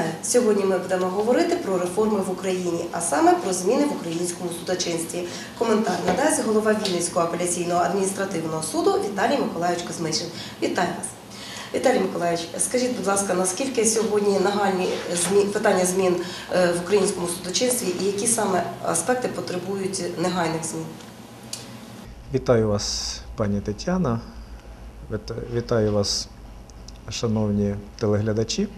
Вітаю! Сьогодні ми будемо говорити про реформи в Україні, а саме про зміни в українському судочинстві. Коментар надасть голова Вінницького апеляційного адміністративного суду Віталій Миколайович Козмичин. Вітаю вас! Віталій Миколайович, скажіть, будь ласка, наскільки сьогодні нагальні питання змін е, в українському судочинстві і які саме аспекти потребують негайних змін? Вітаю вас, пані Тетяна. Вітаю вас, шановні телеглядачі.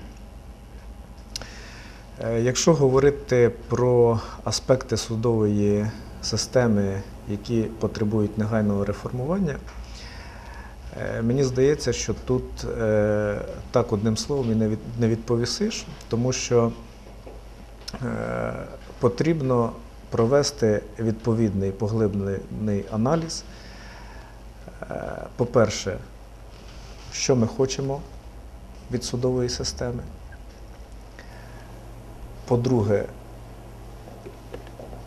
Е, Якщо говорити про аспекти судової системи, які потребують негайного реформування, е, мені здається, що тут е, так одним словом і не відповісиш, тому що потрібно провести відповідний поглиблений аналіз. По-перше, що ми хочемо від судової системи. По-друге,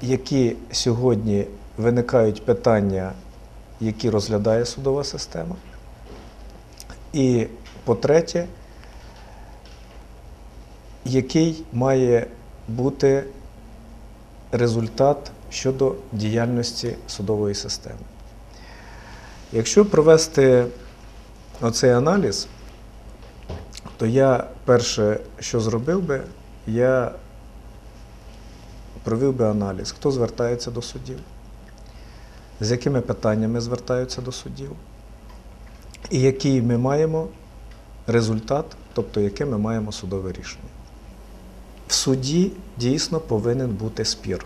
які сьогодні виникають питання, які розглядає судова система. І по-третє, який має бути результат щодо діяльності судової системи. Якщо провести оцей аналіз, то я перше, що зробив би, я провів би аналіз, хто звертається до судів, з якими питаннями звертаються до судів, і який ми маємо результат, тобто яке ми маємо судове рішення. В суді дійсно повинен бути спір.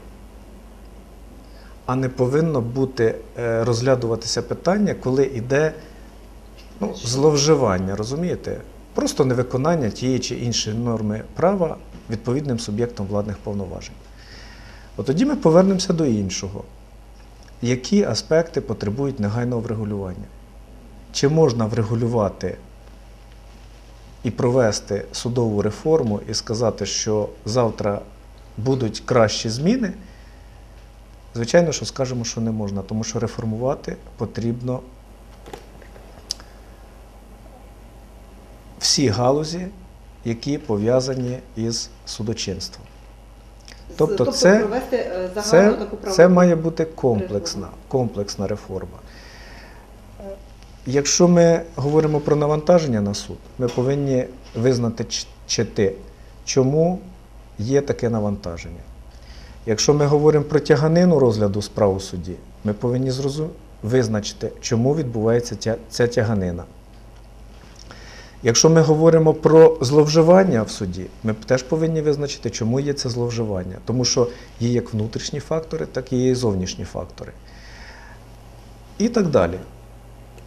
А не повинно бути е, розглядуватися питання, коли йде ну, зловживання, розумієте? Просто невиконання тієї чи іншої норми права відповідним суб'єктом владних повноважень. От тоді ми повернемося до іншого. Які аспекти потребують негайного врегулювання? Чи можна врегулювати і провести судову реформу і сказати, що завтра будуть кращі зміни? Звичайно, що скажемо, що не можна, тому що реформувати потрібно всі галузі, які пов'язані із судочинством. Тобто це- провести е, Це, це має бути комплексна, комплексна реформа. Якщо ми говоримо про навантаження на суд, ми повинні визнати чити, чому є таке навантаження. Якщо ми говоримо про тяганину розгляду справ у суді, ми повинні визначити, чому відбувається ця тяганина. Якщо ми говоримо про зловживання в суді, ми теж повинні визначити, чому є це зловживання. Тому що є як внутрішні фактори, так і є і зовнішні фактори. І так далі.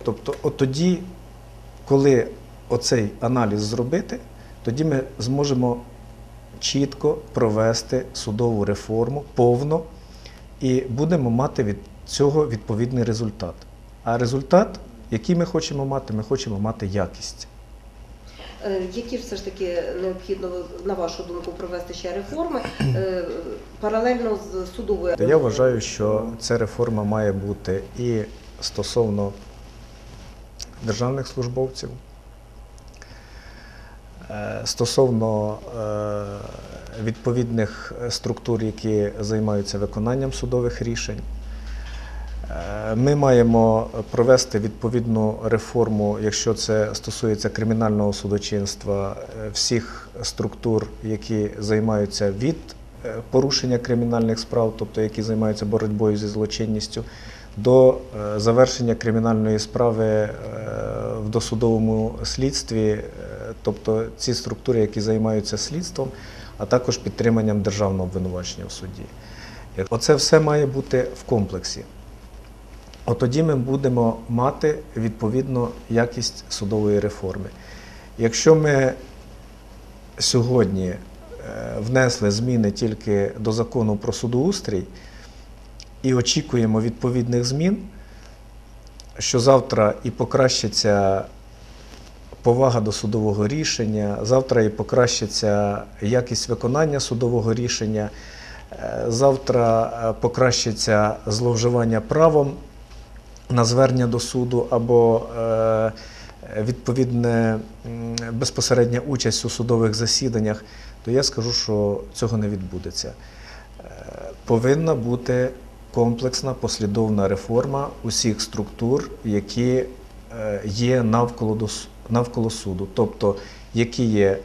Тобто, от тоді, коли оцей аналіз зробити, тоді ми зможемо чітко провести судову реформу повно і будемо мати від цього відповідний результат. А результат, який ми хочемо мати, ми хочемо мати якість. Е, Які все ж таки необхідно, на вашу думку, провести ще реформи е, паралельно з судовою? Я вважаю, що ця реформа має бути і стосовно державних службовців, е, стосовно відповідних структур, які займаються виконанням судових рішень. Ми маємо провести відповідну реформу, якщо це стосується кримінального судочинства, е, всіх структур, які займаються від е, порушення кримінальних справ, тобто які займаються боротьбою зі злочинністю, до е, завершення кримінальної справи в досудовому слідстві, тобто ці структури, які займаються слідством, а також підтриманням державного обвинувачення в суді. Оце все має бути в комплексі. От тоді ми будемо мати відповідно якість судової реформи. Якщо ми сьогодні е, внесли зміни тільки до закону про судоустрій і очікуємо відповідних змін, що завтра і покращиться повага до судового рішення, завтра і покращиться якість виконання судового рішення, е, завтра е, покращиться зловживання правом на звернення до суду або е, відповідне безпосередня участь у судових засіданнях, то я скажу, що цього не відбудеться. Е, Повинна бути комплексна послідовна реформа усіх структур, які е, є навколо, навколо суду, тобто які є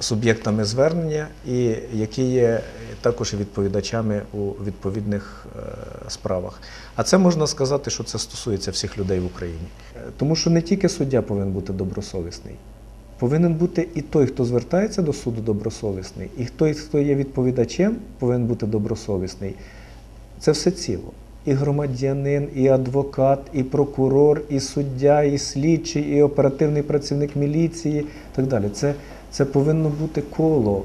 суб'єктами звернення і які є також відповідачами у відповідних е, справах. А це можна сказати, що це стосується всіх людей в Україні. Тому що не тільки суддя повинен бути добросовісний, повинен бути і той, хто звертається до суду, добросовісний, і той, хто є відповідачем, повинен бути добросовісний. Це все ціло. І громадянин, і адвокат, і прокурор, і суддя, і слідчий, і оперативний працівник міліції і так далі. Це, це повинно бути коло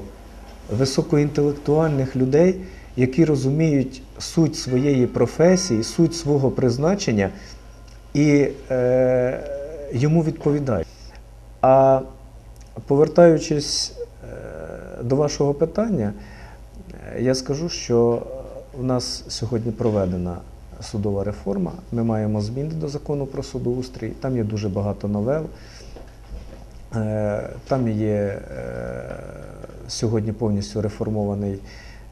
високоінтелектуальних людей, які розуміють суть своєї професії, суть свого призначення і е, йому відповідають. А повертаючись е, до вашого питання, е, я скажу, що у нас сьогодні проведена судова реформа. Ми маємо зміни до закону про судоустрій. Там є дуже багато новел. Е, Там є е, сьогодні повністю реформований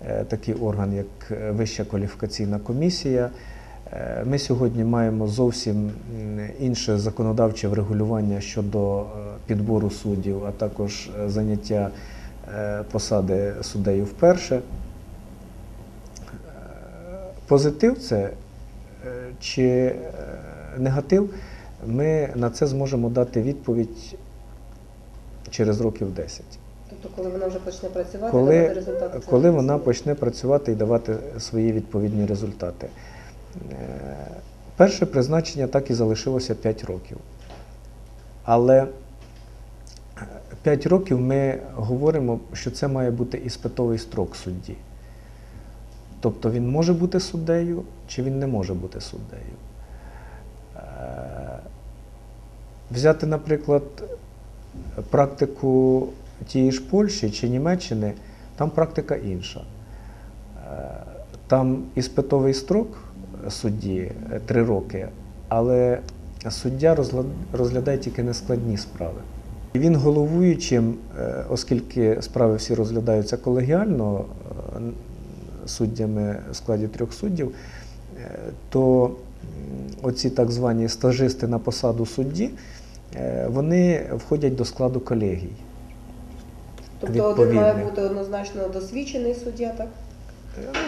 е, такий орган, як Вища кваліфікаційна комісія. Ми сьогодні маємо зовсім інше законодавче врегулювання щодо підбору суддів, а також заняття посади суддею вперше. Позитив це чи негатив, ми на це зможемо дати відповідь через років 10. Тобто, коли вона вже почне працювати, Коли, давати результати. коли вона почне працювати і давати свої відповідні результати. Е, Перше призначення так і залишилося 5 років. Але 5 років ми говоримо, що це має бути іспитовий строк судді. Тобто він може бути суддею чи він не може бути суддею. Е, Взяти, наприклад, практику тієї ж Польщі чи Німеччини, там практика інша. Е, Там іспитовий строк судді 3 роки, але суддя розглядає тільки нескладні справи. І він головуючим, е, оскільки справи всі розглядаються колегіально е, суддями в складі трьох суддів, е, то оці так звані стажисти на посаду судді, е, вони входять до складу колегій. Тобто один має бути однозначно досвідчений суддя, так?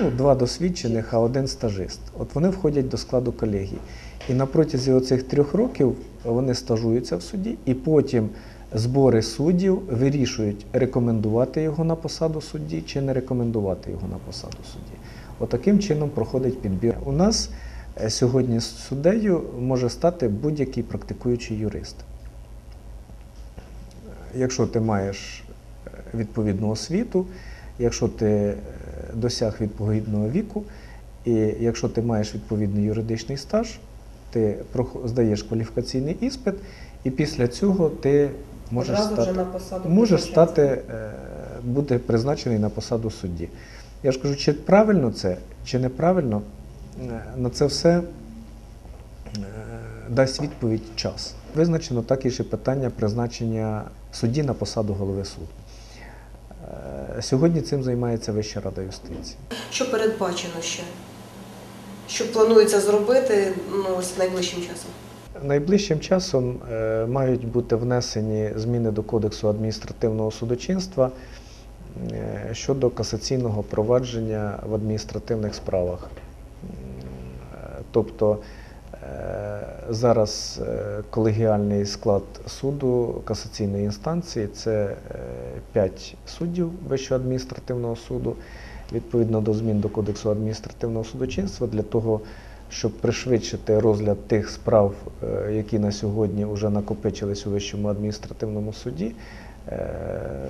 Ну, два досвідчених, а один стажист. От вони входять до складу колегії. І на протязі оцих трьох років вони стажуються в суді, і потім збори суддів вирішують, рекомендувати його на посаду судді чи не рекомендувати його на посаду судді. Отаким чином проходить підбір. У нас е, сьогодні суддею може стати будь-який практикуючий юрист. Якщо ти маєш е, відповідну освіту, якщо ти е, досяг відповідного віку, і якщо ти маєш відповідний юридичний стаж, ти здаєш кваліфікаційний іспит, і після цього ти можеш стати, можеш стати, е, бути призначений на посаду судді. Я ж кажу, чи правильно це, чи неправильно, е, на це все е, дасть відповідь час. Визначено також і питання призначення судді на посаду голови суду. Е, Сьогодні цим займається Вища рада юстиції. Що передбачено ще? Що планується зробити ну, ось найближчим часом? Найближчим часом е, мають бути внесені зміни до Кодексу адміністративного судочинства е, щодо касаційного провадження в адміністративних справах. Е, Тобто е, зараз е, колегіальний склад суду касаційної інстанції це 5 суддів Вищого адміністративного суду. Відповідно до змін до Кодексу адміністративного судочинства для того, щоб пришвидшити розгляд тих справ, е, які на сьогодні вже накопичились у Вищому адміністративному суді, е,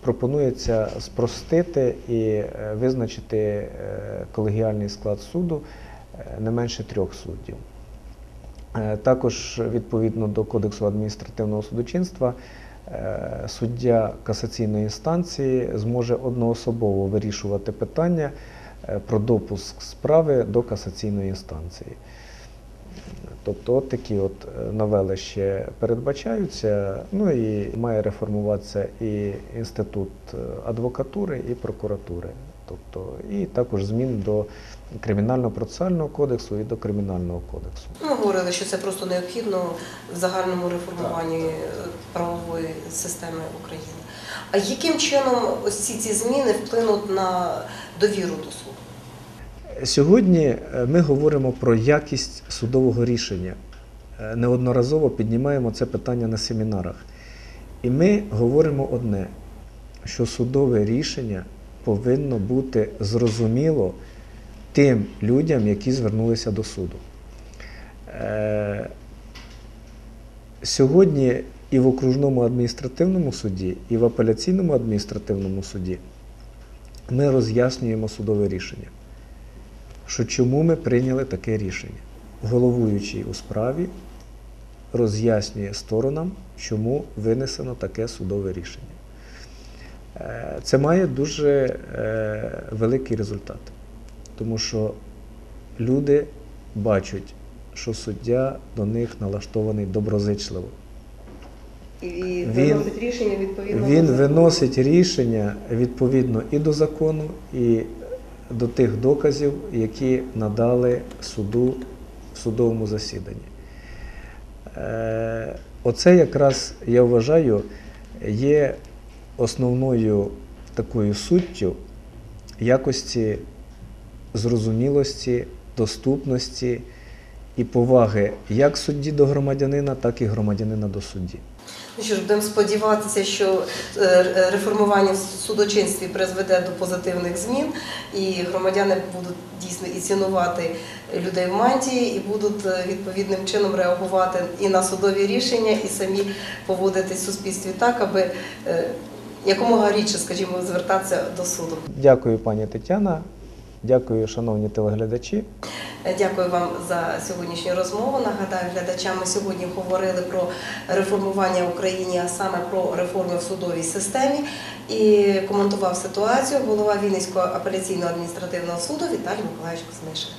пропонується спростити і е, визначити е, колегіальний склад суду е, не менше трьох суддів. Е, Також відповідно до Кодексу адміністративного судочинства е, суддя касаційної інстанції зможе одноособово вирішувати питання е, про допуск справи до касаційної інстанції. Тобто, от такі от е, новели ще передбачаються. Ну і має реформуватися і інститут е, адвокатури, і прокуратури. Тобто, і також змін до кримінального процесуального кодексу і до кримінального кодексу. Ми говорили, що це просто необхідно в загальному реформуванні правової системи України. А яким чином ось ці, ці зміни вплинуть на довіру до суду? Сьогодні е, ми говоримо про якість судового рішення. Е, Неодноразово піднімаємо це питання на семінарах. І ми говоримо одне, що судове рішення повинно бути зрозуміло тим людям, які звернулися до суду. Е, Сьогодні і в окружному адміністративному суді, і в апеляційному адміністративному суді ми роз'яснюємо судове рішення що чому ми прийняли таке рішення. Головуючий у справі роз'яснює сторонам, чому винесено таке судове рішення. Е, Це має дуже е, великий результат, тому що люди бачать, що суддя до них налаштований доброзичливо. І Він- виносить рішення відповідно Він до виносить рішення відповідно і до закону, і до тих доказів, які надали суду в судовому засіданні. Е, Оце якраз, я вважаю, є основною такою суттю якості зрозумілості, доступності і поваги як судді до громадянина, так і громадянина до судді. Ну що ж, будемо сподіватися, що е, реформування в судочинстві призведе до позитивних змін, і громадяни будуть дійсно і цінувати людей в мантії, і будуть е, відповідним чином реагувати і на судові рішення, і самі поводитись в суспільстві так, аби е, якомога рідше, скажімо, звертатися до суду. Дякую, пані Тетяна. Дякую, шановні телеглядачі. Е, Дякую вам за сьогоднішню розмову. Нагадаю, глядачам ми сьогодні говорили про реформування в Україні, а саме про реформи в судовій системі. І коментував ситуацію голова Вінницького апеляційного адміністративного суду Віталій Миколаївич Кузьмишин.